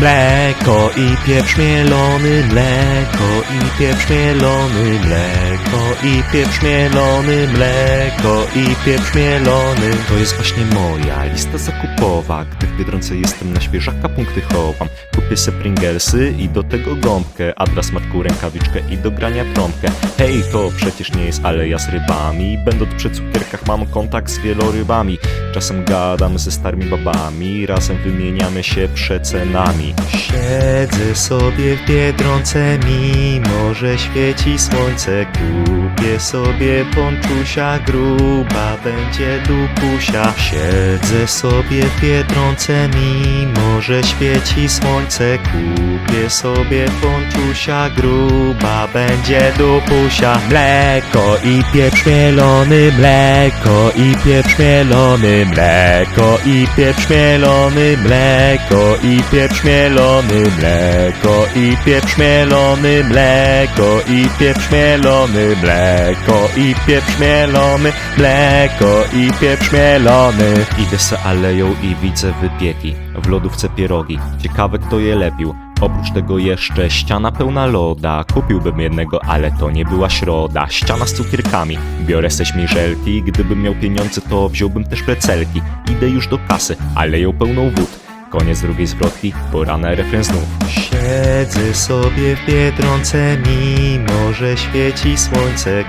Mleko i pieprz mielony, mleko i pieprz mielony, mleko i pieprz mielony, mleko i pieprz mielony. To jest właśnie moja lista zakupowa, gdy w Biedronce jestem na świeżaka punkty chowam. Kupię se Pringlesy i do tego gąbkę, a dla smaczku rękawiczkę i do grania trąbkę. Hej, to przecież nie jest aleja z rybami, będąc przy cukierkach mam kontakt z wielorybami. Czasem gadam ze starymi babami, razem wymieniamy się przecenami. Siedzę sobie w Biedronce, mimo że świeci słońce. Kupię sobie ponczusia, gruba będzie dupusia. Siedzę sobie w Biedronce, mimo że świeci słońce. Kupię sobie ponczusia, gruba będzie dupusia. Mleko i pieprz mielony, mleko i pieprz mielony, mleko i pieprz mielony, mleko i pieprz mielony, mleko i pieprz mielony, mleko i pieprz mielony, mleko i pieprz mielony, mleko i pieprz mielony. Idę se aleją i widzę wypieki, w lodówce pierogi. Ciekawe kto je lepił. Oprócz tego jeszcze ściana pełna loda. Kupiłbym jednego, ale to nie była środa. Ściana z cukierkami. Biorę se śmiżelki. Gdybym miał pieniądze, to wziąłbym też precelki. Idę już do kasy, ale ją pełną wód. Koniec drugiej zwrotki, pora na refren znów. Siedzę sobie w Biedronce, mimo że świeci słońce.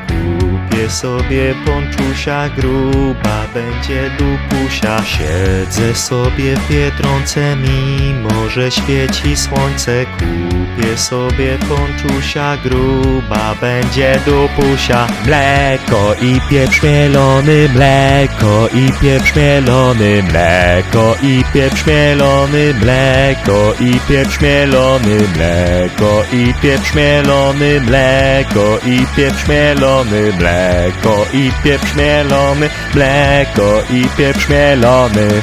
Kupię sobie ponczusia, gruba będzie dupusia. Siedzę sobie w Biedronce, mimo że świeci słońce. Kupię sobie ponczusia, gruba będzie dupusia. Mleko i pieprz mielony, mleko i pieprz mielony, mleko i pieprz mielony, mleko i pieprz mielony, mleko i pieprz mielony, mleko i pieprz mielony, mleko i pieprz mielony, mleko i pieprz mielony.